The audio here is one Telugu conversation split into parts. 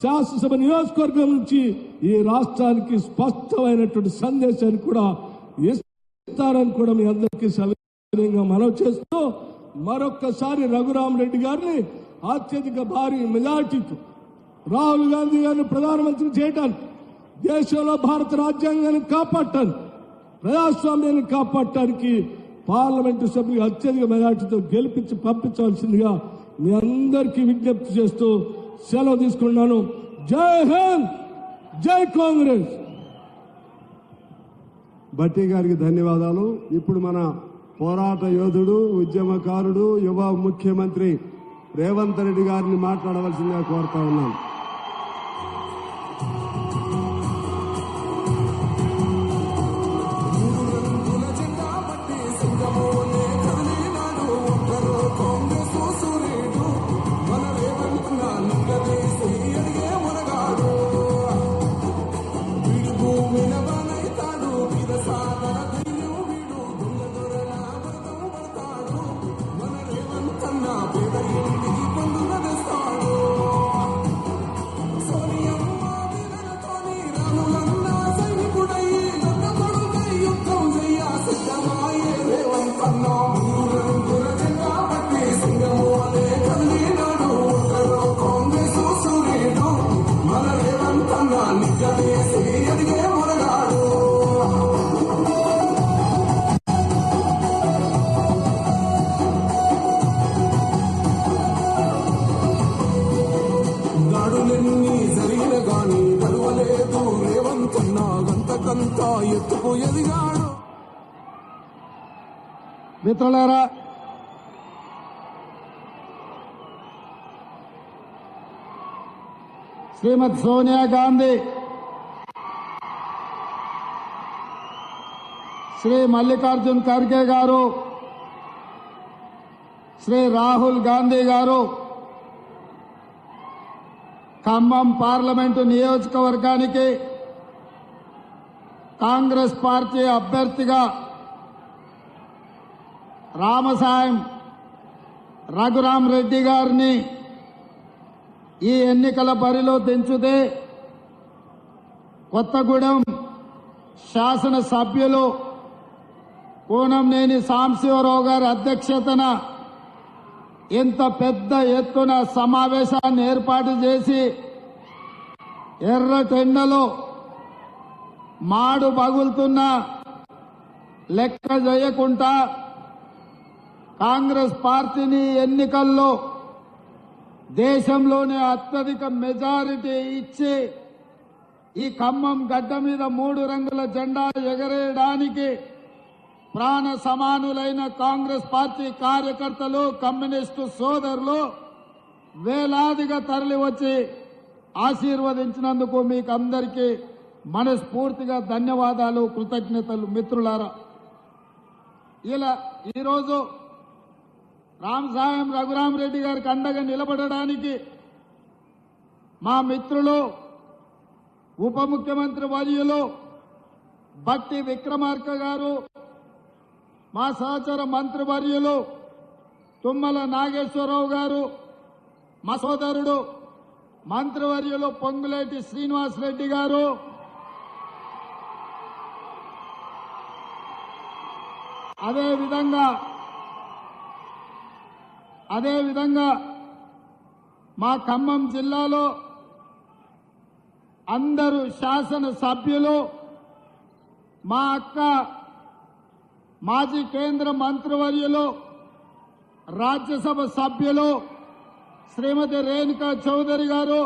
శాసనసభ నియోజకవర్గం నుంచి ఈ రాష్ట్రానికి స్పష్టమైనటువంటి సందేశాన్ని కూడా ఇస్తారని కూడా మీ అందరికీ సవినయంగా మనవి చేస్తూ మరొక్కసారి రఘురామరెడ్డి గారిని అత్యధిక భారీ మెజార్టీతో రాహుల్ గాంధీ గారిని ప్రధానమంత్రి చేయటానికి దేశంలో భారత రాజ్యాంగాన్ని కాపాడటానికి ప్రజాస్వామ్యాన్ని కాపాడటానికి పార్లమెంటు సభ్యులు అత్యధిక మెజార్టీతో గెలిపించి పంపించవలసిందిగా మీ అందరికీ విజ్ఞప్తి చేస్తూ సెలవు తీసుకున్నాను జై హింద్! జై కాంగ్రెస్! భట్టి గారికి ధన్యవాదాలు. ఇప్పుడు మన పోరాట యోధుడు ఉద్యమకారుడు యువ ముఖ్యమంత్రి రేవంత్ రెడ్డి గారిని మాట్లాడవలసిందిగా కోరుతా ఉన్నాను గంతకంతా ఎత్తుకు మిత్రులారా శ్రీమతి సోనియా గాంధీ శ్రీ మల్లికార్జున్ ఖర్గే గారు శ్రీ రాహుల్ గాంధీ గారు ఖమ్మం పార్లమెంటు నియోజకవర్గానికి కాంగ్రెస్ పార్టీ అభ్యర్థిగా రామసాయం రఘురాం రెడ్డి గారిని ఈ ఎన్నికల బరిలో దించుతే కొత్తగూడెం శాసన సభ్యులు కూనంనేని సాంశివరావు గారి అధ్యక్షతన ఇంత పెద్ద ఎత్తున సమావేశాన్ని ఏర్పాటు చేసి ఎర్రటెండలో మాడు పగులుతున్న లెక్క చేయకుండా కాంగ్రెస్ పార్టీని ఎన్నికల్లో దేశంలోనే అత్యధిక మెజారిటీ ఇచ్చి ఈ ఖమ్మం గడ్డ మీద మూడు రంగుల జెండా ఎగరేయడానికి ప్రాణ సమానులైన కాంగ్రెస్ పార్టీ కార్యకర్తలు కమ్యూనిస్టు సోదరులు వేలాదిగా తరలివచ్చి ఆశీర్వదించినందుకు మీకు అందరికీ మనస్ఫూర్తిగా ధన్యవాదాలు కృతజ్ఞతలు మిత్రులారా. ఇలా ఈరోజు రామ్ రఘురామరెడ్డి రఘురాం రెడ్డి గారికి అండగా నిలబడడానికి మా మిత్రులు ఉప ముఖ్యమంత్రి వర్యులు భక్తి విక్రమార్క గారు మా సహచర మంత్రి వర్యులు తుమ్మల నాగేశ్వరరావు గారు మా సోదరుడు మంత్రివర్యులు పొంగులేటి శ్రీనివాస్ రెడ్డి గారు అదే విధంగా అదే విధంగా మా ఖమ్మం జిల్లాలో అందరూ శాసన సభ్యులు మా అక్క మాజీ కేంద్ర మంత్రివర్యులు రాజ్యసభ సభ్యులు శ్రీమతి రేణుకా చౌదరి గారు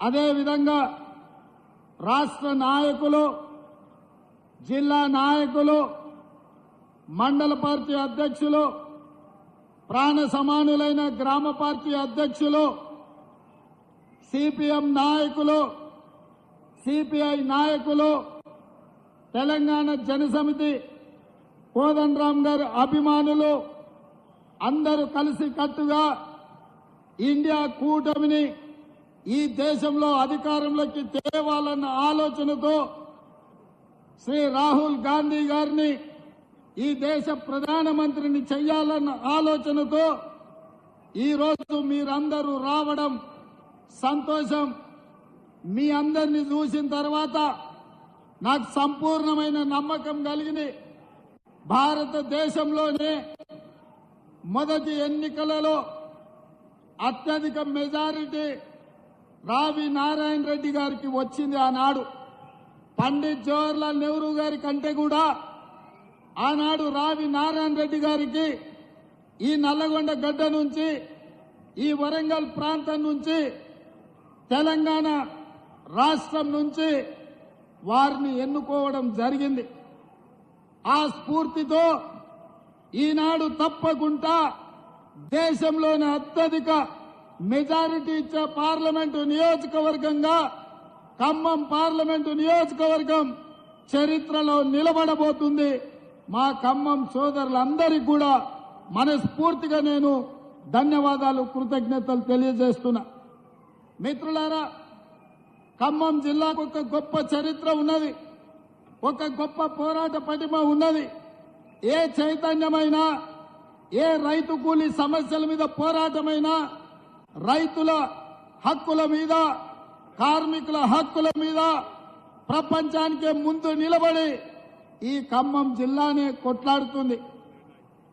అదేవిధంగా రాష్ట్ర నాయకులు జిల్లా నాయకులు మండల పార్టీ అధ్యక్షులు ప్రాణ సమానులైన గ్రామ పార్టీ అధ్యక్షులు సిపిఎం నాయకులు సిపిఐ నాయకులు తెలంగాణ జనసమితి కోదండరామ్ గారి అభిమానులు అందరూ కలిసి కట్టుగా ఇండియా కూటమిని ఈ దేశంలో అధికారంలోకి తేవాలన్న ఆలోచనతో శ్రీ రాహుల్ గాంధీ గారిని ఈ దేశ ప్రధానమంత్రిని చెయ్యాలన్న ఆలోచనతో ఈ రోజు మీరందరూ రావడం సంతోషం. మీ అందరిని చూసిన తర్వాత నాకు సంపూర్ణమైన నమ్మకం కలిగింది. భారతదేశంలోనే మొదటి ఎన్నికలలో అత్యధిక మెజారిటీ రావి నారాయణ రెడ్డి గారికి వచ్చింది ఆనాడు. పండిత్ జవహర్లాల్ నెహ్రూ గారి కంటే కూడా ఆనాడు రావి నారాయణ రెడ్డి గారికి ఈ నల్లగొండ గడ్డ నుంచి ఈ వరంగల్ ప్రాంతం నుంచి తెలంగాణ రాష్ట్రం నుంచి వారిని ఎన్నుకోవడం జరిగింది. ఆ స్ఫూర్తితో ఈనాడు తప్పకుండా దేశంలోని అత్యధిక మెజారిటీ ఇచ్చే పార్లమెంటు నియోజకవర్గంగా ఖమ్మం పార్లమెంటు నియోజకవర్గం చరిత్రలో నిలబడబోతుంది. మా ఖమ్మం సోదరులందరికీ కూడా మనస్ఫూర్తిగా నేను ధన్యవాదాలు కృతజ్ఞతలు తెలియజేస్తున్నా. మిత్రులారా ఖమ్మం జిల్లాకు ఒక గొప్ప చరిత్ర ఉన్నది. ఒక గొప్ప పోరాట పటిమ ఉన్నది. ఏ చైతన్యమైనా ఏ రైతు కూలీ సమస్యల మీద పోరాటమైనా రైతుల హక్కుల మీద కార్మికుల హక్కుల మీద ప్రపంచానికే ముందు నిలబడి ఈ ఖమ్మం జిల్లానే కొట్లాడుతుంది.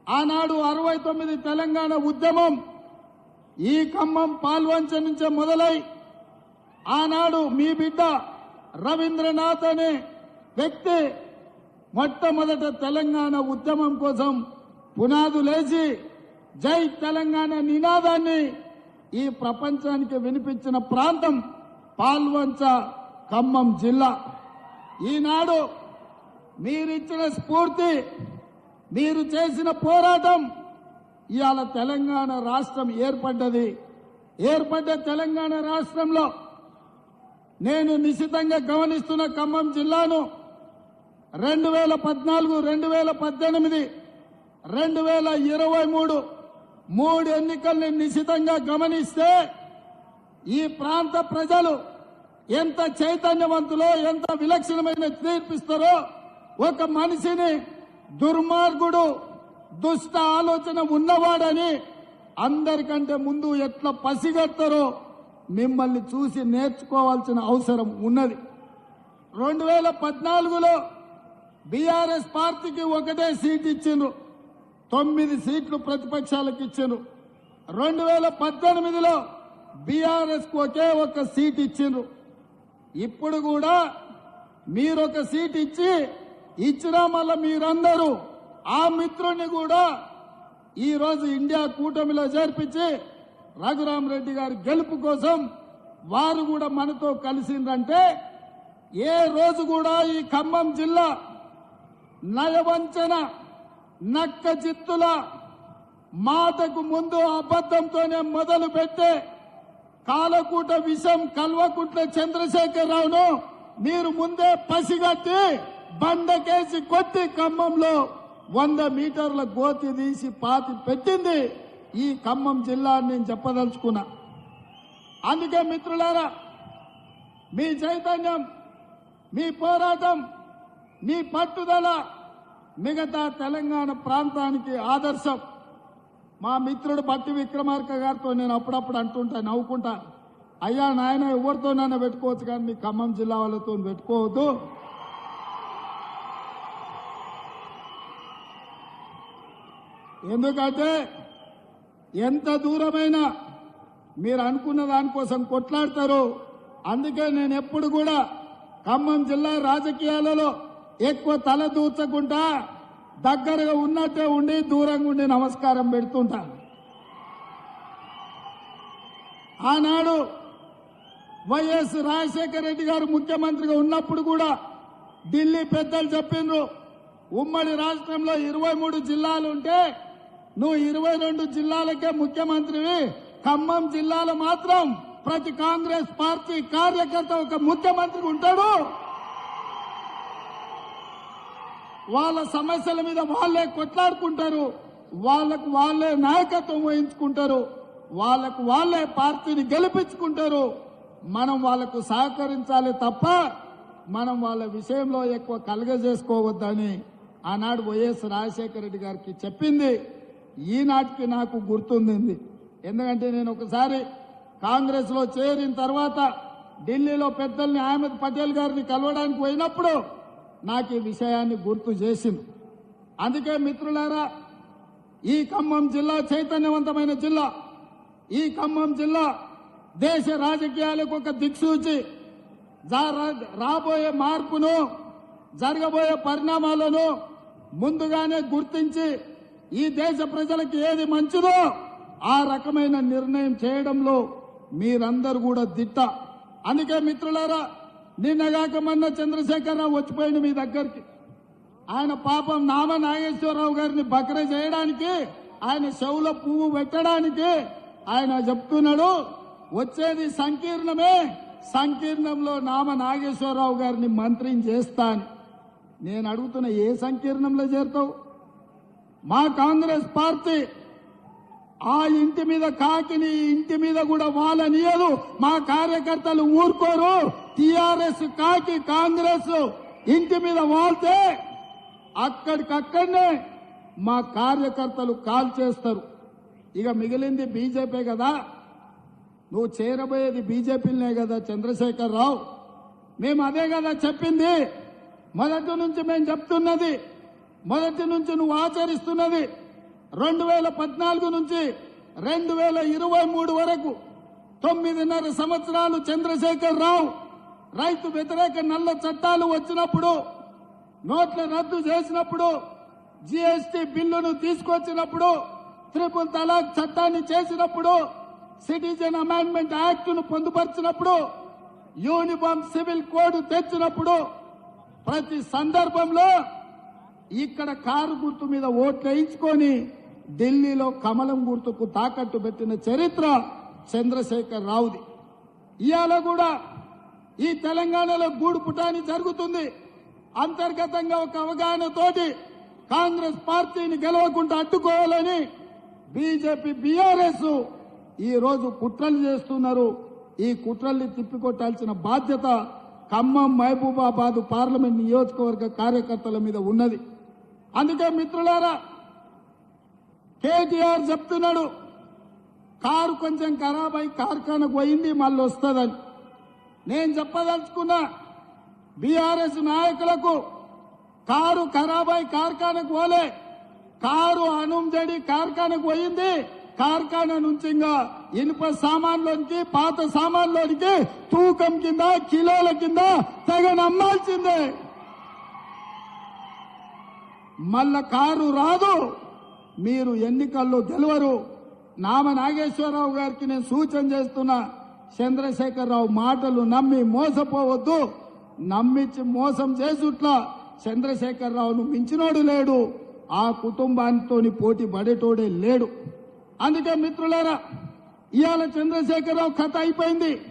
ఆనాడు అరవై తొమ్మిది తెలంగాణ ఉద్యమం ఈ ఖమ్మం పాల్వంచ నుంచే మొదలై ఆనాడు మీ బిడ్డ రవీంద్రనాథ్ అనే వ్యక్తి మొట్టమొదట తెలంగాణ ఉద్యమం కోసం పునాదులేసి జై తెలంగాణ నినాదాన్ని ఈ ప్రపంచానికి వినిపించిన ప్రాంతం పాల్వంచ ఖమ్మం జిల్లా. ఈనాడు మీరిచ్చిన స్ఫూర్తి మీరు చేసిన పోరాటం ఇవాళ తెలంగాణ రాష్ట్రం ఏర్పడ్డది. ఏర్పడ్డ తెలంగాణ రాష్ట్రంలో నేను నిశితంగా గమనిస్తున్న ఖమ్మం జిల్లాను రెండు వేల పద్నాలుగు రెండు వేల పద్దెనిమిది రెండు వేల ఇరవై మూడు మూడు ఎన్నికల్ని నిశితంగా గమనిస్తే ఈ ప్రాంత ప్రజలు ఎంత చైతన్యవంతులో ఎంత విలక్షణమైన తీర్పిస్తారో ఒక మనిషిని దుర్మార్గుడు దుష్ట ఆలోచన ఉన్నవాడని అందరికంటే ముందు ఎట్లా పసిగెత్తరో మిమ్మల్ని చూసి నేర్చుకోవాల్సిన అవసరం ఉన్నది. రెండు వేల పద్నాలుగులో బీఆర్ఎస్ పార్టీకి ఒకటే సీట్ ఇచ్చిండ్రు. తొమ్మిది సీట్లు ప్రతిపక్షాలకు ఇచ్చిండ్రు. రెండు వేల పద్దెనిమిదిలో బీఆర్ఎస్కు ఒకే ఒక సీట్ ఇచ్చిండ్రు. ఇప్పుడు కూడా మీరొక సీట్ ఇచ్చి ఇచ్చినా మళ్ళీ మీరందరూ ఆ మిత్రుని కూడా ఈరోజు ఇండియా కూటమిలో చేర్పించి రఘురామరెడ్డి గారి గెలుపు కోసం వారు కూడా మనతో కలిసిందంటే ఏ రోజు కూడా ఈ ఖమ్మం జిల్లా నయవంచన నక్క చిత్తుల మాటకు ముందు అబద్ధంతోనే మొదలు పెట్టే కాలకూట విషం కల్వకుంట్ల చంద్రశేఖరరావును మీరు ముందే పసిగట్టి బండకేసి కొట్టి ఖమ్మంలో వంద మీటర్ల గోతి తీసి పాతి పెట్టింది ఈ ఖమ్మం జిల్లా నేను చెప్పదలుచుకున్నా. అందుకే మిత్రులారా మీ చైతన్యం మీ పోరాటం మీ పట్టుదల మిగతా తెలంగాణ ప్రాంతానికి ఆదర్శం. మా మిత్రుడు బట్టి విక్రమార్క గారితో నేను అప్పుడప్పుడు అంటుంటా నవ్వుకుంటా అయ్యా నాయన ఎవరితోనైనా పెట్టుకోవచ్చు కానీ మీ ఖమ్మం జిల్లా వాళ్ళతో పెట్టుకోవద్దు. ఎందుకంటే ఎంత దూరమైనా మీరు అనుకున్న దానికోసం కొట్లాడతారు. అందుకే నేను ఎప్పుడు కూడా ఖమ్మం జిల్లా రాజకీయాలలో ఎక్కువ తల దూచకుండా దగ్గరగా ఉన్నట్టే ఉండి దూరంగా ఉండి నమస్కారం పెడుతుంటాను ఆనాడు వైఎస్ రాజశేఖర రెడ్డి గారు ముఖ్యమంత్రిగా ఉన్నప్పుడు కూడా ఢిల్లీ పెద్దలు చెప్పిండ్రు ఉమ్మడి రాష్ట్రంలో ఇరవై మూడు జిల్లాలు ఉంటే నువ్వు ఇరవై రెండు జిల్లాలకే ముఖ్యమంత్రివి. ఖమ్మం జిల్లాలో మాత్రం ప్రతి కాంగ్రెస్ పార్టీ కార్యకర్త ఒక ముఖ్యమంత్రి ఉంటాడు. వాళ్ళ సమస్యల మీద వాళ్ళే కొట్లాడుకుంటారు. వాళ్ళకు వాళ్ళే నాయకత్వం వహించుకుంటారు. వాళ్ళకు వాళ్ళే పార్టీని గెలిపించుకుంటారు. మనం వాళ్ళకు సహకరించాలి తప్ప మనం వాళ్ళ విషయంలో ఎక్కువ కలగజేసుకోవద్దని ఆనాడు వైఎస్ రాజశేఖర రెడ్డి గారికి చెప్పింది. ఈనాటికి నాకు గుర్తుంది ఎందుకంటే నేను ఒకసారి కాంగ్రెస్లో చేరిన తర్వాత ఢిల్లీలో పెద్దల్ని అహ్మద్ పటేల్ గారిని కలవడానికి పోయినప్పుడు నాకు ఈ విషయాన్ని గుర్తు చేసింది. అందుకే మిత్రులారా ఈ ఖమ్మం జిల్లా చైతన్యవంతమైన జిల్లా ఈ ఖమ్మం జిల్లా దేశ రాజకీయాలకు ఒక దిక్సూచి. రాబోయే మార్పును జరగబోయే పరిణామాలను ముందుగానే గుర్తించి ఈ దేశ ప్రజలకు ఏది మంచిదో ఆ రకమైన నిర్ణయం చేయడంలో మీరందరూ కూడా దిట్ట. అందుకే మిత్రులారా నిన్నగాక మొన్న చంద్రశేఖరరావు వచ్చిపోయింది మీ దగ్గరికి. ఆయన పాపం నామ నాగేశ్వరరావు గారిని బక్ర చేయడానికి ఆయన చెవులో పువ్వు పెట్టడానికి ఆయన చెప్తున్నాడు వచ్చేది సంకీర్ణమే సంకీర్ణంలో నామ నాగేశ్వరరావు గారిని మంత్రిని చేస్తాను నేను అడుగుతున్న ఏ సంకీర్ణంలో చేరుతావు? మా కాంగ్రెస్ పార్టీ ఆ ఇంటి మీద కాకిని ఇంటి మీద కూడా వాళ్ళనియదు మా కార్యకర్తలు ఊరుకోరు. టిఆర్ఎస్ కాకి కాంగ్రెస్ ఇంటి మీద వాళ్తే అక్కడికక్కడనే మా కార్యకర్తలు కాల్ చేస్తారు. ఇక మిగిలింది బీజేపీ కదా. నువ్వు చేరబోయేది బీజేపీనే కదా చంద్రశేఖర్ రావు. మేము అదే కదా చెప్పింది. మొదటి నుంచి మేము చెప్తున్నది. మొదటి నుంచి నువ్వు ఆచరిస్తున్నది రెండు వేల పద్నాలుగు నుంచి రెండు వేల ఇరవై మూడు వరకు తొమ్మిదిన్నర సంవత్సరాలు చంద్రశేఖర్ రావు రైతు వ్యతిరేక నల్ల చట్టాలు వచ్చినప్పుడు నోట్ల రద్దు చేసినప్పుడు జీఎస్టీ బిల్లును తీసుకొచ్చినప్పుడు త్రిపుల్ తలాక్ చట్టాన్ని చేసినప్పుడు సిటిజన్ అమెండ్మెంట్ యాక్ట్ను పొందుపరిచినప్పుడు యూనిఫామ్ సివిల్ కోడ్ తెచ్చినప్పుడు ప్రతి సందర్భంలో ఇక్కడ కారు గుర్తు మీద ఓట్లు వేయించుకొని ఢిల్లీలో కమలం గుర్తుకు తాకట్టు పెట్టిన చరిత్ర చంద్రశేఖర్ రావుది. ఇవాళ కూడా ఈ తెలంగాణలో గూడు పుటాని జరుగుతుంది. అంతర్గతంగా ఒక అవగాహనతోటి కాంగ్రెస్ పార్టీని గెలవకుండా అడ్డుకోవాలని బీజేపీ బీఆర్ఎస్ ఈ రోజు కుట్రలు చేస్తున్నారు. ఈ కుట్రల్ని తిప్పికొట్టాల్సిన బాధ్యత ఖమ్మం మహబూబాబాద్ పార్లమెంట్ నియోజకవర్గ కార్యకర్తల మీద ఉన్నది. అందుకే మిత్రులారా కేటీఆర్ చెప్తున్నాడు కారు కొంచెం ఖరాబ్ అయి కార్ఖానకు పోయింది మళ్ళీ వస్తుందని. నేను చెప్పదలుచుకున్నా బీఆర్ఎస్ నాయకులకు కారు ఖరాబ్ అయి కార్ఖానకు పోలే. కారు అనుంజడి కార్ఖానకు పోయింది కార్ఖానా నుంచి ఇంకా ఇనుప సామాన్లోనికి పాత సామాన్లోనికి తూకం కింద కిలోల కింద తెగనమ్మాల్సిందే మళ్ళా కారు రాదు. మీరు ఎన్నికల్లో గెలవరు. నామ నాగేశ్వరరావు గారికి నేను సూచన చేస్తున్నా చంద్రశేఖరరావు మాటలు నమ్మి మోసపోవద్దు. నమ్మించి మోసం చేసుట్లా చంద్రశేఖరరావును మించినోడు లేడు. ఆ కుటుంబానితోని పోటీ పడేటోడే లేడు. అందుకే మిత్రులారా ఇవాళ చంద్రశేఖరరావు కథ అయిపోయింది.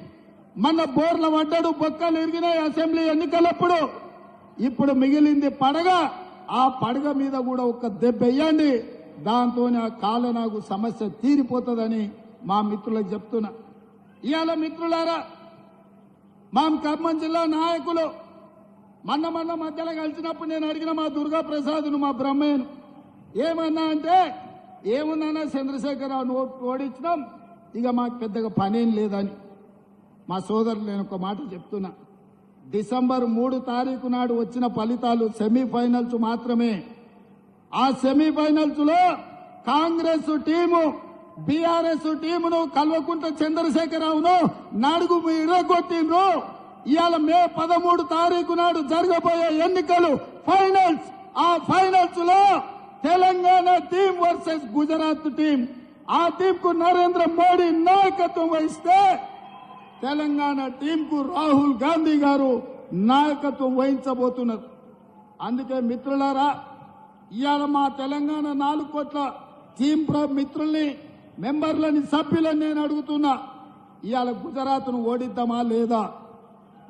మన బోర్ల పడ్డాడు బొక్కలు ఎరిగినాయి అసెంబ్లీ ఎన్నికలప్పుడు. ఇప్పుడు మిగిలింది పడగ ఆ పడగ మీద కూడా ఒక దెబ్బ వేయండి. దాంతో ఆ కాలనాగు సమస్య తీరిపోతుందని మా మిత్రులకు చెప్తున్నా. ఇవాళ మిత్రులారా మా ఖమ్మం జిల్లా నాయకులు మన్న మన్న మధ్యలో కలిసినప్పుడు నేను అడిగిన మా దుర్గా ప్రసాద్ను మా బ్రహ్మయ్యను ఏమన్నా అంటే ఏముందన్నా చంద్రశేఖరరావును ఓడించడం ఓడించినాం. ఇక మాకు పెద్దగా పనేం లేదని. మా సోదరులు నేను ఒక మాట చెప్తున్నా. డిసెంబర్ మూడు తారీఖు నాడు వచ్చిన ఫలితాలు సెమీఫైనల్స్ మాత్రమే. ఆ సెమీఫైనల్స్లో Congress team B R S టీమును Kalvakuntla చంద్రశేఖరరావును నడుగు ఇరగొట్టిండ్రు. ఇవాళ మే పదమూడు తారీఖు నాడు జరగబోయే ఎన్నికలు ఫైనల్స్. ఆ ఫైనల్స్లో Telangana team versus Gujarat team. ఆ టీం కు నరేంద్ర మోడీ నాయకత్వం వహిస్తే తెలంగాణ టీంకు రాహుల్ గాంధీ గారు నాయకత్వం వహించబోతున్నారు. అందుకే మిత్రులారా ఇవాళ మా తెలంగాణ నాలుగు కోట్ల టీం ప్రో మిత్రుల్ని మెంబర్లని సభ్యులని నేను అడుగుతున్నా ఇవాళ గుజరాత్ను ఓడిద్దామా లేదా?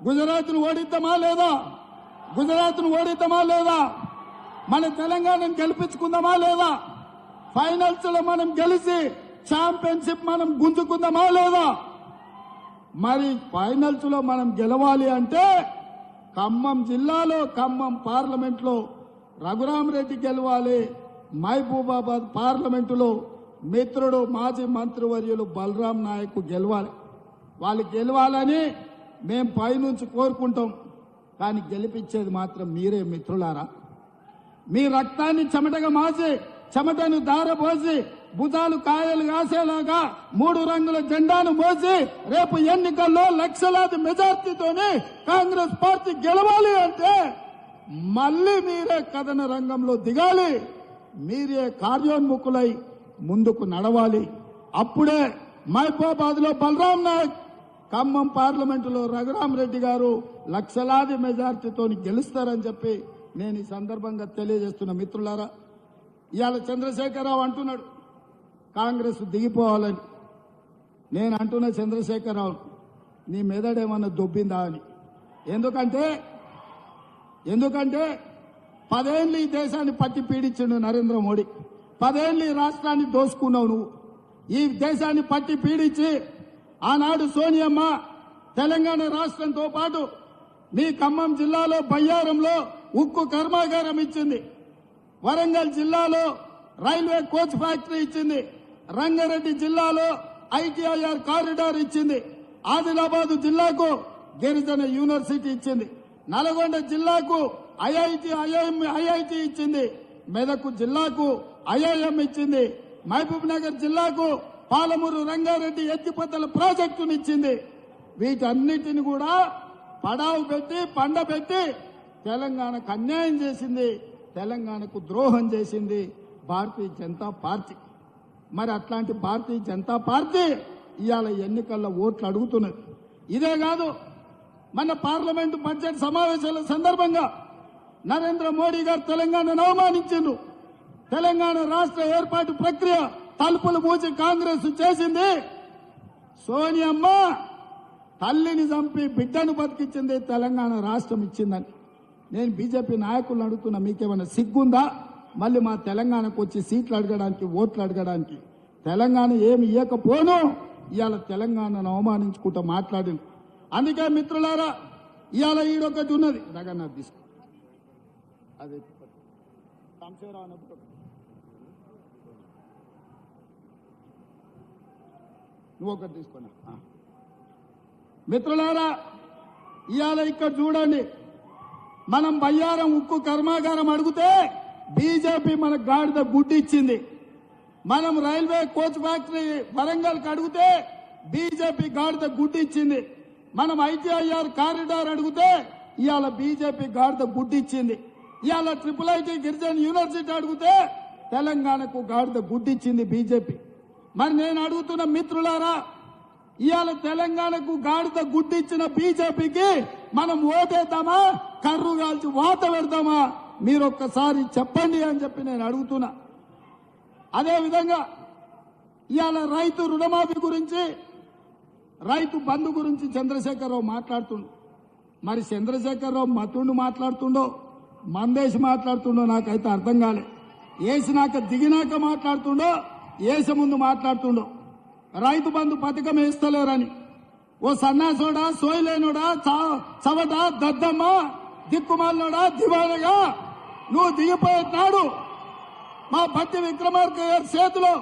గుజరాత్ను ఓడిద్దామా లేదా? గుజరాత్ను ఓడిద్దామా లేదా? మన తెలంగాణను గెలిపించుకుందామా లేదా? ఫైనల్స్లో మనం గెలిచి ఛాంపియన్షిప్ మనం గుంజుకుందామా లేదా? మరి ఫైనల్స్లో మనం గెలవాలి అంటే ఖమ్మం జిల్లాలో ఖమ్మం పార్లమెంట్లో రఘురామరెడ్డి గెలవాలి. మహబూబాబాద్ పార్లమెంటులో మిత్రుడు మాజీ మంత్రివర్యులు బలరాం నాయక్ గెలవాలి. వాళ్ళు గెలవాలని మేం పైనుంచి కోరుకుంటాం. కానీ గెలిపించేది మాత్రం మీరే మిత్రులారా. మీ రక్తాన్ని చెమటగా మాసి చెమటను దారబోసి భుజాలు కాయలు కాసేలాగా మూడు రంగుల జెండాను మోసి రేపు ఎన్నికల్లో లక్షలాది మెజార్టీతోనే కాంగ్రెస్ పార్టీ గెలవాలి అంటే మళ్ళీ మీరే కథన రంగంలో దిగాలి. మీరే కార్యోన్ముఖులై ముందుకు నడవాలి. అప్పుడే మహబూబాబాద్లో బలరాం నాయక్ ఖమ్మం పార్లమెంటులో రఘురాం రెడ్డి గారు లక్షలాది మెజార్టీతో గెలుస్తారని చెప్పి నేను ఈ సందర్భంగా తెలియజేస్తున్న మిత్రులారా ఇవాళ చంద్రశేఖరరావు అంటున్నాడు. కాంగ్రెస్ దిగిపోవాలని. నేను అంటున్న చంద్రశేఖరరావు నీ మెదడేమన్నా దొబ్బిందా అని. ఎందుకంటే ఎందుకంటే పదేళ్ళు ఈ దేశాన్ని పట్టి పీడించిండు నరేంద్ర మోడీ. పదేళ్ళు ఈ రాష్ట్రాన్ని దోసుకున్నావు నువ్వు. ఈ దేశాన్ని పట్టి పీడించి ఆనాడు సోనియమ్మ తెలంగాణ రాష్ట్రంతో పాటు మీ ఖమ్మం జిల్లాలో బయ్యారంలో ఉక్కు కర్మాగారం ఇచ్చింది. వరంగల్ జిల్లాలో రైల్వే కోచ్ ఫ్యాక్టరీ ఇచ్చింది. రంగారెడ్డి జిల్లాలో ఐటీఐఆర్ కారిడార్ ఇచ్చింది. ఆదిలాబాద్ జిల్లాకు గిరిజన యూనివర్సిటీ ఇచ్చింది. నల్గొండ జిల్లాకు ఐఐటి ఐఐఎం ఐఐటి ఇచ్చింది. మెదక్ జిల్లాకు ఐఐఎం ఇచ్చింది. మహబూబ్ నగర్ జిల్లాకు పాలమూరు రంగారెడ్డి ఎత్తిపత్తల ప్రాజెక్టును ఇచ్చింది. వీటన్నిటిని కూడా పడావు పెట్టి పండబెట్టి తెలంగాణకు అన్యాయం చేసింది. తెలంగాణకు ద్రోహం చేసింది. భారతీయ జనతా పార్టీ. మరి అట్లాంటి భారతీయ జనతా పార్టీ ఇవాళ ఎన్నికల్లో ఓట్లు అడుగుతున్నది. ఇదే కాదు మన పార్లమెంటు బడ్జెట్ సమావేశాల సందర్భంగా నరేంద్ర మోడీ గారు తెలంగాణను అవమానించిండు తెలంగాణ రాష్ట్ర ఏర్పాటు ప్రక్రియ తలుపులు మూసి కాంగ్రెస్ చేసింది. సోనియమ్మ తల్లిని చంపి బిడ్డను బతికించింది తెలంగాణ రాష్ట్రం ఇచ్చిందని. నేను బీజేపీ నాయకులను అడుగుతున్నా మీకేమైనా సిగ్గుందా? మళ్ళీ మా తెలంగాణకు వచ్చి సీట్లు అడగడానికి ఓట్లు అడగడానికి తెలంగాణ ఏమి ఇవ్వకపోను ఇవాళ తెలంగాణను అవమానించుకుంటూ మాట్లాడింది అందుకే మిత్రులారా ఇవాళ ఈడొకటి ఉన్నది రగన్నాథ్ తీసుకో అదే సాంబశివరావు అన్నప్పుడు నువ్వు ఒకటి తీసుకున్నా మిత్రులారా ఇవాళ ఇక్కడ చూడండి. మనం బయ్యారం ఉక్కు కర్మాగారం అడిగితే బీజేపీ మన గాడిద గుడ్డి ఇచ్చింది. మనం రైల్వే కోచ్ ఫ్యాక్టరీ వరంగల్కి అడిగితే బీజేపీ గాడిద గుడ్డి ఇచ్చింది. మనం ఐటీఐఆర్ కారిడార్ అడిగితే ఇవాళ బీజేపీ గాడిద గుడ్డి ఇచ్చింది. ఇవాళ ట్రిపుల్ ఐటీ గిరిజన యూనివర్సిటీ అడిగితే తెలంగాణకు గాడిద గుడ్డి ఇచ్చింది బీజేపీ. మరి నేను అడుగుతున్న మిత్రులారా ఇవాళ తెలంగాణకు గాడిద గుడ్డిచ్చిన బీజేపీకి మనం ఓటేద్దామా? కర్రు కాల్చి వాత పెడదామా మీరు ఒక్కసారి చెప్పండి అని చెప్పి నేను అడుగుతున్నా. అదేవిధంగా ఇవాళ రైతు రుణమాఫీ గురించి రైతు బంధు గురించి చంద్రశేఖరరావు మాట్లాడుతుండు. మరి చంద్రశేఖరరావు మతుండు మాట్లాడుతుండో మందేసి మాట్లాడుతుండో నాకైతే అర్థం కాలే. వేసినాక దిగినాక మాట్లాడుతుండో వేసే ముందు మాట్లాడుతుండో. రైతు బంధు పథకం వేస్తలేరని. ఓ సన్నాసోడా సోయలేనోడా చా- చవట దద్దమ్మ దిక్కుమాలోడా దివానగా నువ్వు దిగిపోయే నాడు మా పత్తి విక్రమార్క గారి చేతిలో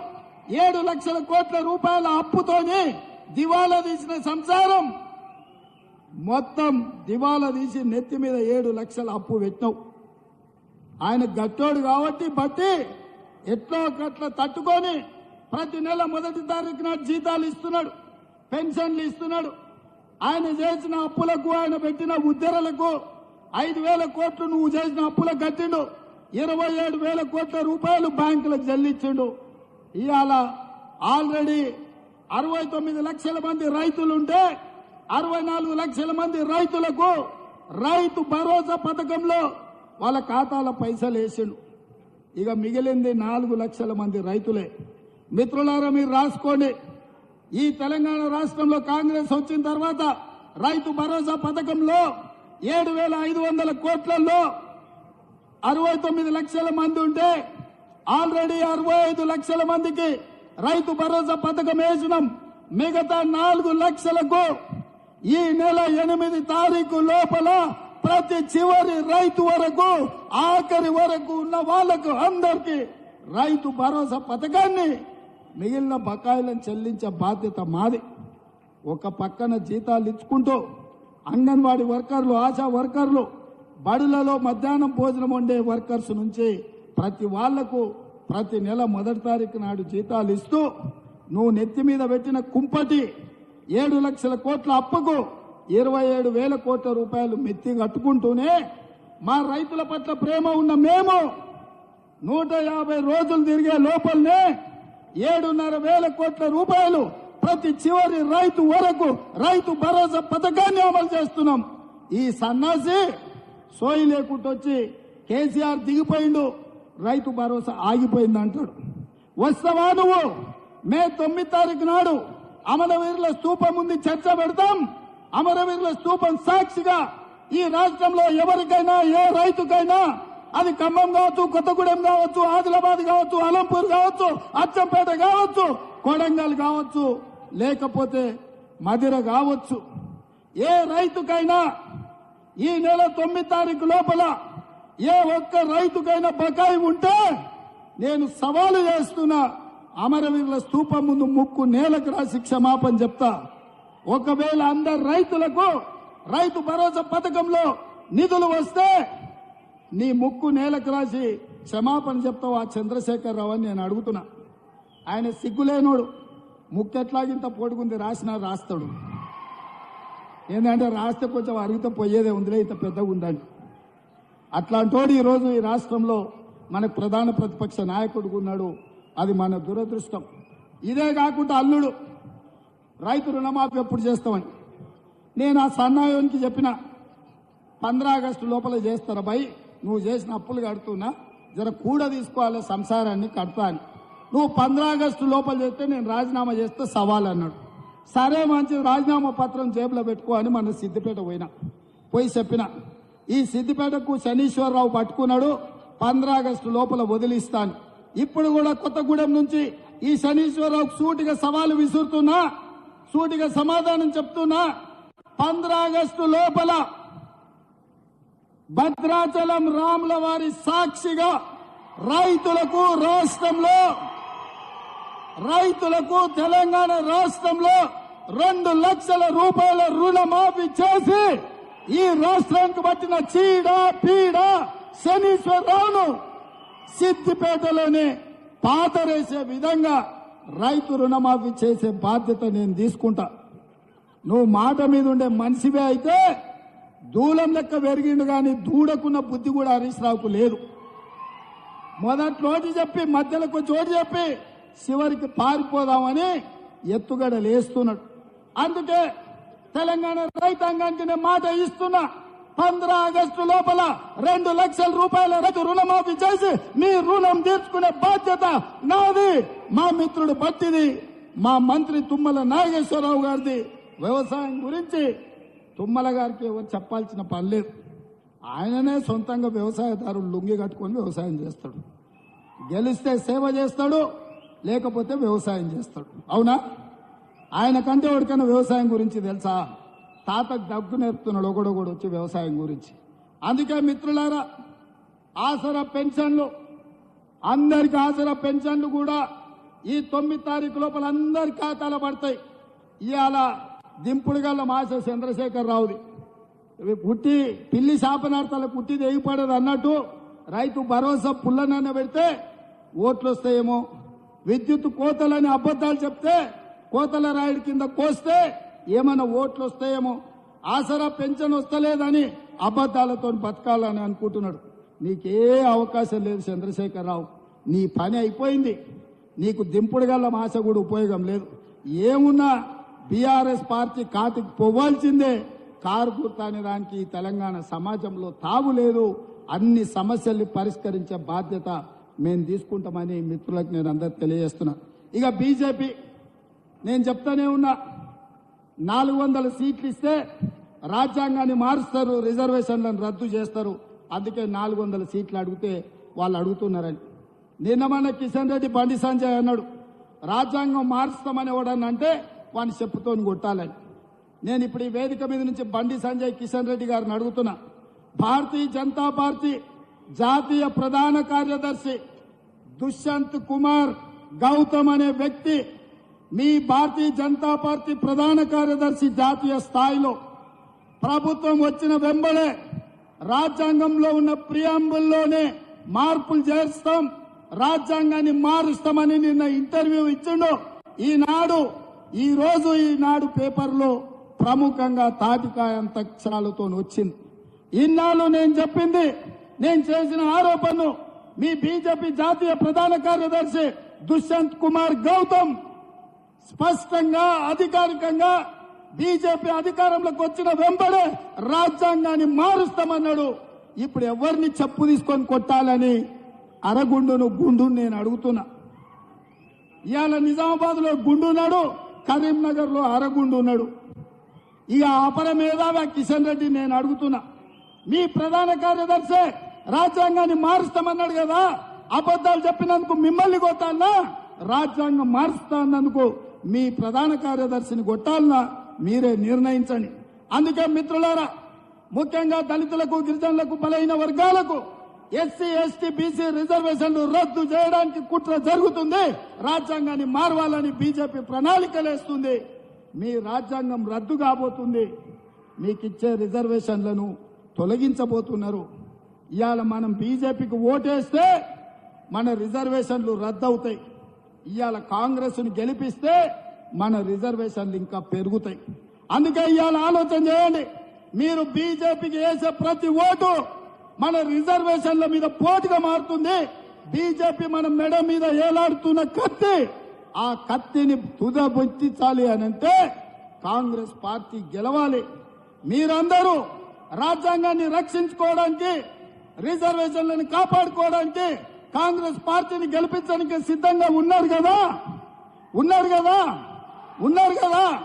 ఏడు లక్షల కోట్ల రూపాయల అప్పుతోని దివాలా తీసిన సంసారం. మొత్తం దివాలా తీసి నెత్తి మీద ఏడు లక్షల అప్పు పెట్టినావు. ఆయన గట్టోడు కాబట్టి బట్టి ఎట్లో గట్ల తట్టుకొని ప్రతి నెల మొదటి తారీఖు నాడు జీతాలు ఇస్తున్నాడు పెన్షన్లు ఇస్తున్నాడు. ఆయన చేసిన అప్పులకు ఆయన పెట్టిన ఉద్దరలకు ఐదు వేల కోట్లు నువ్వు చేసిన అప్పుల కట్టిండు ఇరవై ఏడు వేల కోట్ల రూపాయలు బ్యాంకులకు చెల్లించిండు ఇవాళ ఆల్రెడీ అరవై తొమ్మిది లక్షల మంది రైతులుంటే అరవై నాలుగు లక్షల మంది రైతులకు రైతు భరోసా పథకంలో వాళ్ళ ఖాతాల పైసలు వేసిండు. ఇక మిగిలింది నాలుగు లక్షల మంది రైతులే. మిత్రులారా మీరు రాసుకోండి. ఈ తెలంగాణ రాష్ట్రంలో కాంగ్రెస్ వచ్చిన తర్వాత రైతు భరోసా పథకంలో ఏడు వేల ఐదు వందల కోట్లలో అరవై తొమ్మిది లక్షల మంది ఉంటే ఆల్రెడీ అరవై ఐదు లక్షల మందికి రైతు భరోసా పథకం వేసినాం. మిగతా నాలుగు లక్షలకు ఈ నెల ఎనిమిది తారీఖు లోపల ప్రతి చివరి రైతు వరకు ఆఖరి వరకు ఉన్న వాళ్ళకు అందరికి రైతు భరోసా పథకాన్ని మిగిలిన బకాయిలను చెల్లించే బాధ్యత మాది. ఒక పక్కన జీతాలు ఇచ్చుకుంటూ అంగన్వాడీ వర్కర్లు ఆశా వర్కర్లు బడులలో మధ్యాహ్నం భోజనం వండే వర్కర్స్ నుంచి ప్రతి వాళ్ళకు ప్రతి నెల మొదటి తారీఖు నాడు జీతాలు ఇస్తూ నువ్వు నెత్తి మీద పెట్టిన కుంపటి ఏడు లక్షల కోట్ల అప్పుకు ఇరవై ఏడు వేల కోట్ల రూపాయలు మెత్తి కట్టుకుంటూనే మా రైతుల పట్ల ప్రేమ ఉన్న మేము నూట యాభై రోజులు తిరిగే లోపలనే ఏడున్నర వేల కోట్ల రూపాయలు ప్రతి చివరి రైతు వరకు రైతు భరోసా పథకాన్ని అమలు చేస్తున్నాం. ఈ సన్నాసి సోయి లేకుండా వచ్చి కేసీఆర్ దిగిపోయిండు రైతు భరోసా ఆగిపోయింది అంటాడు. వస్తావా నువ్వు? మే తొమ్మిది తారీఖు నాడు అమరవీరుల స్థూపం ముందు చర్చ పెడతాం. అమరవీరుల స్థూపం సాక్షిగా ఈ రాష్ట్రంలో ఎవరికైనా ఏ రైతుకైనా అది ఖమ్మం కావచ్చు కొత్తగూడెం కావచ్చు ఆదిలాబాద్ కావచ్చు అలంపూర్ కావచ్చు అచ్చంపేట కావచ్చు కొడంగల్ కావచ్చు లేకపోతే మదిర కావచ్చు. ఏ రైతుకైనా ఈ నెల తొమ్మిది తారీఖు లోపల ఏ ఒక్క రైతుకైనా బకాయి ఉంటే నేను సవాలు చేస్తున్నా. అమరవీరుల స్తూపం ముందు ముక్కు నేలకు రాసి క్షమాపణ చెప్తా. ఒకవేళ అందరు రైతులకు రైతు భరోసా పథకంలో నిధులు వస్తే నీ ముక్కు నేలకు రాసి క్షమాపణ చెప్తావు ఆ చంద్రశేఖరరావు అని నేను అడుగుతున్నా. ఆయన సిగ్గులేనోడు. ముక్కెట్లాగింత పోటుకుంది పొడుగుంది రాసినా రాస్తాడు. ఏంటంటే రాస్తే కొంచెం అరిగితే పోయేదే ఉందిలే ఇంత పెద్దగా ఉందని అట్లాంటోడు ఈరోజు ఈ రాష్ట్రంలో మనకు ప్రధాన ప్రతిపక్ష నాయకుడు ఉన్నాడు. అది మన దురదృష్టం. ఇదే కాకుండా అల్లుడు రైతు రుణమాఫీ ఎప్పుడు చేస్తామని. నేను ఆ సన్నాయోనికి చెప్పిన పంద్రా ఆగస్టు లోపల చేస్తారా భయ్ నువ్వు చేసిన అప్పులు కడుతున్నా జర కూడా తీసుకోవాలి సంసారాన్ని కడతా అని. నువ్వు పంద్రాగస్టు లోపల చెప్తే నేను రాజీనామా చేస్తే సవాల్ అన్నాడు. సరే మంచిది రాజీనామా పత్రం జేబులో పెట్టుకో అని మన సిద్దిపేట పోయినా. పోయి చెప్పిన. ఈ సిద్దిపేటకు శనీశ్వరరావు పట్టుకున్నాడు పంద్రా ఆగస్టు లోపల వదిలిస్తాను. ఇప్పుడు కూడా కొత్తగూడెం నుంచి ఈ శనీశ్వరరావు సూటిగా సవాలు విసురుతున్నా సూటిగా సమాధానం చెప్తున్నా పంద్రా ఆగస్టు లోపల భద్రాచలం రాముల వారి సాక్షిగా రైతులకు రాష్ట్రంలో రైతులకు తెలంగాణ రాష్ట్రంలో రెండు లక్షల రూపాయల రుణమాఫీ చేసి ఈ రాష్ట్రానికి పట్టిన చీడ పీడ శనీశ్వరరావును సిద్దిపేటలోనే పాతరేసే విధంగా రైతు రుణమాఫీ చేసే బాధ్యత నేను తీసుకుంటా. నువ్వు మాట మీద ఉండే మనిషివే అయితే దూలం లెక్క పెరిగిండు కానీ దూడకున్న బుద్ధి కూడా హరీష్ రావుకు లేదు. మొదట్లోటి చెప్పి మధ్యలో చోటు చెప్పి చివరికి పారిపోదామని ఎత్తుగడ లేస్తున్నాడు. అందుకే తెలంగాణ రైతాంగానికి నేను మాట ఇస్తున్నా. పంద్ర ఆగస్టు లోపల రెండు లక్షల రూపాయల రైతు రుణమాఫీ చేసి మీ రుణం తీర్చుకునే బాధ్యత నాది. మా మిత్రుడు బట్టిది మా మంత్రి తుమ్మల నాగేశ్వరరావు గారిది. వ్యవసాయం గురించి తుమ్మల గారికి ఎవరు చెప్పాల్సిన పని లేదు. ఆయననే సొంతంగా వ్యవసాయదారులు లుంగి కట్టుకొని వ్యవసాయం చేస్తాడు. గెలిస్తే సేవ చేస్తాడు లేకపోతే వ్యవసాయం చేస్తాడు. అవునా? ఆయన కంటే ఎవరికైనా వ్యవసాయం గురించి తెలుసా? తాతకు దగ్గు నేర్పుతున్నాడు ఒకడొకడు వచ్చి వ్యవసాయం గురించి. అందుకే మిత్రులారా ఆసరా పెన్షన్లు అందరికి ఆసరా పెన్షన్లు కూడా ఈ తొమ్మిది తారీఖు లోపల అందరి ఖాతాలో పడతాయి. ఇవాళ దింపుడుగల్ల మాస చంద్రశేఖర్ రావుది. పుట్టి పిల్లి శాపనార్థాల పుట్టి తెగిపడదు అన్నట్టు రైతు భరోసా పుల్లనన్న పెడితే ఓట్లు వస్తాయేమో? విద్యుత్ కోతలని అబద్ధాలు చెప్తే కోతల రాయుడి కింద కోస్తే ఏమైనా ఓట్లు వస్తాయేమో? ఆసరా పెన్షన్ వస్తలేదని అబద్ధాలతో బతకాలని అనుకుంటున్నాడు. నీకే అవకాశం లేదు చంద్రశేఖరరావు. నీ పని అయిపోయింది. నీకు దింపుడు ఆశ కూడా ఉపయోగం లేదు. ఏమున్నా బీఆర్ఎస్ పార్టీ కాతికి పోవాల్సిందే. కారు గుర్తు దానికి తెలంగాణ సమాజంలో తావు లేదు. అన్ని సమస్యల్ని పరిష్కరించే బాధ్యత మేము తీసుకుంటామని మిత్రులకు నేను అందరికి తెలియజేస్తున్నా. ఇక బీజేపీ నేను చెప్తానే ఉన్నా నాలుగు వందల సీట్లు ఇస్తే రాజ్యాంగాన్ని మారుస్తారు రిజర్వేషన్లను రద్దు చేస్తారు. అందుకే నాలుగు వందల సీట్లు అడిగితే వాళ్ళు అడుగుతున్నారని. నిన్న మన కిషన్ రెడ్డి బండి సంజయ్ అన్నాడు రాజ్యాంగం మారుస్తామని ఎవడన్నా అంటే వాడిని చెప్పుతోని కొట్టాలని. నేను ఇప్పుడు ఈ వేదిక మీద నుంచి బండి సంజయ్ కిషన్ రెడ్డి గారిని అడుగుతున్నా భారతీయ జనతా పార్టీ జాతీయ ప్రధాన కార్యదర్శి దుష్యంత్ కుమార్ గౌతమ్ అనే వ్యక్తి మీ భారతీయ జనతా పార్టీ ప్రధాన కార్యదర్శి జాతీయ స్థాయిలో ప్రభుత్వం వచ్చిన వెంబడే రాజ్యాంగంలో ఉన్న ప్రియాంబుల్లోనే మార్పులు చేస్తాం రాజ్యాంగాన్ని మారుస్తామని నిన్న ఇంటర్వ్యూ ఇచ్చిండు. ఈనాడు ఈ రోజు ఈనాడు పేపర్లో ప్రముఖంగా తాటికాయంత అక్షరాలతో వచ్చింది ఇన్నాళ్ళు నేను చెప్పింది నేను చేసిన ఆరోపణను మీ బీజేపీ జాతీయ ప్రధాన కార్యదర్శి దుష్యంత్ కుమార్ గౌతమ్ స్పష్టంగా అధికారికంగా బీజేపీ అధికారంలోకి వచ్చిన వెంబడే రాజ్యాంగాన్ని మారుస్తామన్నాడు. ఇప్పుడు ఎవరిని చెప్పు తీసుకొని కొట్టాలని అరగుండును గుండు నేను అడుగుతున్నా. ఇవాళ నిజామాబాద్లో గుండున్నాడు కరీంనగర్లో అరగుండు ఉన్నాడు. ఇక అపర మీద కిషన్ రెడ్డి నేను అడుగుతున్నా. మీ ప్రధాన కార్యదర్శి రాజ్యాంగాన్ని మారుస్తామన్నాడు కదా. అబద్ధాలు చెప్పినందుకు మిమ్మల్ని కొట్టాలనా? రాజ్యాంగం మారుస్తా అన్నందుకు మీ ప్రధాన కార్యదర్శిని కొట్టాలనా? మీరే నిర్ణయించండి. అందుకే మిత్రులారా ముఖ్యంగా దళితులకు గిరిజనులకు బలైన వర్గాలకు ఎస్సీ ఎస్టీ బీసీ రిజర్వేషన్లు రద్దు చేయడానికి కుట్ర జరుగుతుంది. రాజ్యాంగాన్ని మారవాలని బీజేపీ ప్రణాళికలేస్తుంది. మీ రాజ్యాంగం రద్దు కాబోతుంది. మీకు ఇచ్చే రిజర్వేషన్లను తొలగించబోతున్నారు. ఇవాళ మనం బీజేపీకి ఓటేస్తే మన రిజర్వేషన్లు రద్దవుతాయి. ఇవాళ కాంగ్రెస్ను గెలిపిస్తే మన రిజర్వేషన్లు ఇంకా పెరుగుతాయి. అందుకే ఇవాళ ఆలోచన చేయండి. మీరు బీజేపీకి వేసే ప్రతి ఓటు మన రిజర్వేషన్ల మీద పోటుగా మారుతుంది. బీజేపీ మన మెడ మీద ఏలాడుతున్న కత్తి ఆ కత్తిని తుదబొత్తించాలి అని అంటే కాంగ్రెస్ పార్టీ గెలవాలి. మీరందరూ రాజ్యాంగాన్ని రక్షించుకోవడానికి రిజర్వేషన్లను కాపాడుకోవడానికి కాంగ్రెస్ పార్టీని గెలిపించడానికి సిద్ధంగా ఉన్నారు కదా? ఉన్నారు కదా? ఉన్నారు కదా?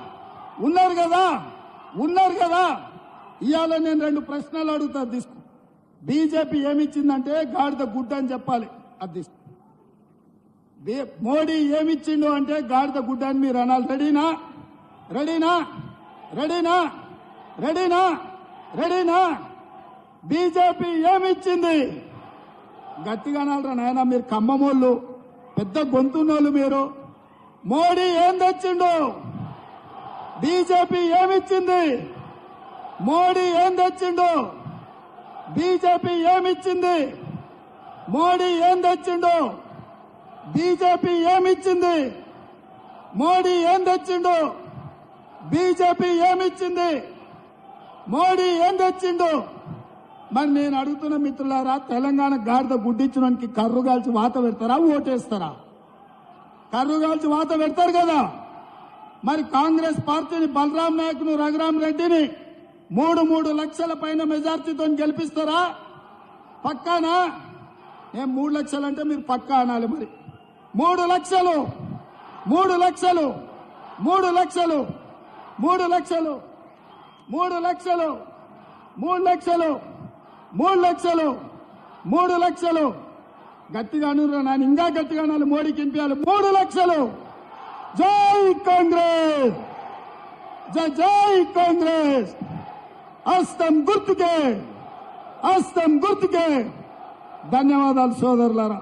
ఉన్నారు కదా? ఉన్నారు కదా? ఇవాళ నేను రెండు ప్రశ్నలు అడుగుతా తీసుకో బీజేపీ ఏమిచ్చిందంటే గాడిద గుడ్డ అని చెప్పాలి అది తీసుకో మోడీ ఏమిచ్చిండు అంటే గాడిద గుడ్డ అని మీరు అనాలి. రెడీనా? రెడీనా? రెడీనా? రెడీనా? రెడీనా? బీజేపీ ఏమిచ్చింది? గట్టిగా అనాలరా నాయన మీరు కమ్మమోళ్ళు పెద్ద గొంతున్నోళ్ళు మీరు. మోడీ ఏం తెచ్చిండు? బీజేపీ ఏమిచ్చింది? మోడీ ఏం తెచ్చిండు? బీజేపీ ఏమిచ్చింది? మోడీ ఏం తెచ్చిండు? బీజేపీ ఏమిచ్చింది? మోడీ ఏం తెచ్చిండు? బీజేపీ ఏమిచ్చింది? మోడీ ఏం తెచ్చిండు? మరి నేను అడుగుతున్న మిత్రులారా తెలంగాణ గాడిద గుడ్డించడానికి కర్రు కాల్చి వాత పెడతారా ఓటేస్తారా? కర్రు కాల్చి వాత పెడతారు కదా? మరి కాంగ్రెస్ పార్టీని బలరాం నాయక్ను రఘురాం రెడ్డిని మూడు మూడు లక్షల పైన మెజార్టీతో గెలిపిస్తారా? పక్కానా? నేను మూడు లక్షలు అంటే మీరు పక్కా అనాలి మరి. మూడు లక్షలు మూడు లక్షలు మూడు లక్షలు మూడు లక్షలు మూడు లక్షలు మూడు లక్షలు మూడు లక్షలు మూడు లక్షలు. గట్టిగా అనురా నాన్న ఇంకా గట్టిగా అనాలి. మోడీకి వినిపించాలి మూడు లక్షలు. జై కాంగ్రెస్! జై జై కాంగ్రెస్! అస్తం గుర్తుకే అస్తం గుర్తుకే. ధన్యవాదాలు సోదరులారా.